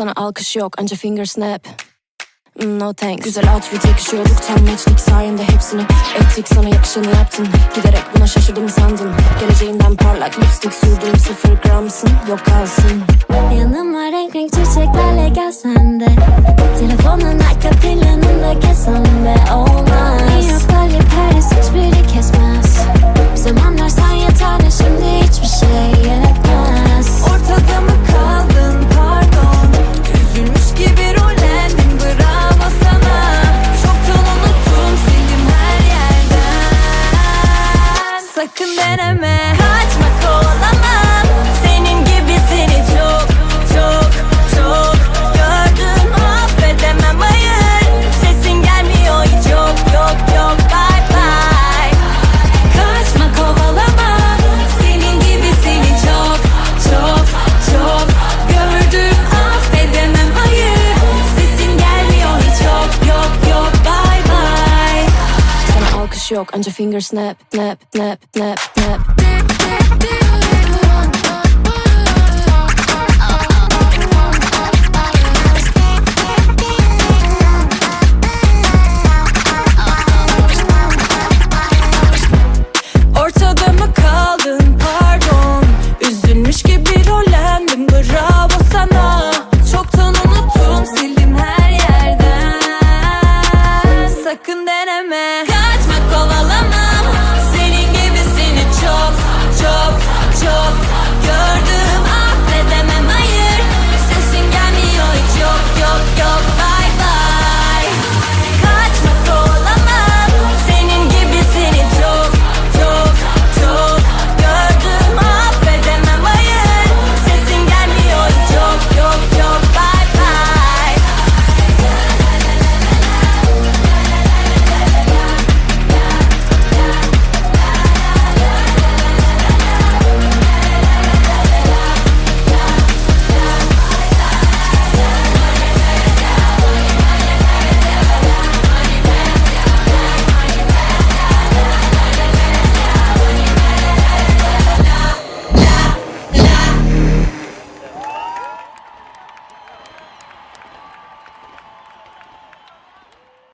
Sana alkış yok anca finger snap. Mm, No thanks. Güzel outfit yakışıyorduk tam matchlik sayende hepsini Ettik. Sana yakışanı yaptın Giderek buna şaşırdım sandın. Geleceğinden parlak lipstick sürdüm sıfır gramsın Yok kalsın. Yanıma renk renk çiçeklerle gelsen de Telefonun arka planında kesem de olmaz and then I met yok. Anca finger snap Snap snap snap snap. Ortada mı kaldın Kaçmak kovalamam Senin gibisini çok çok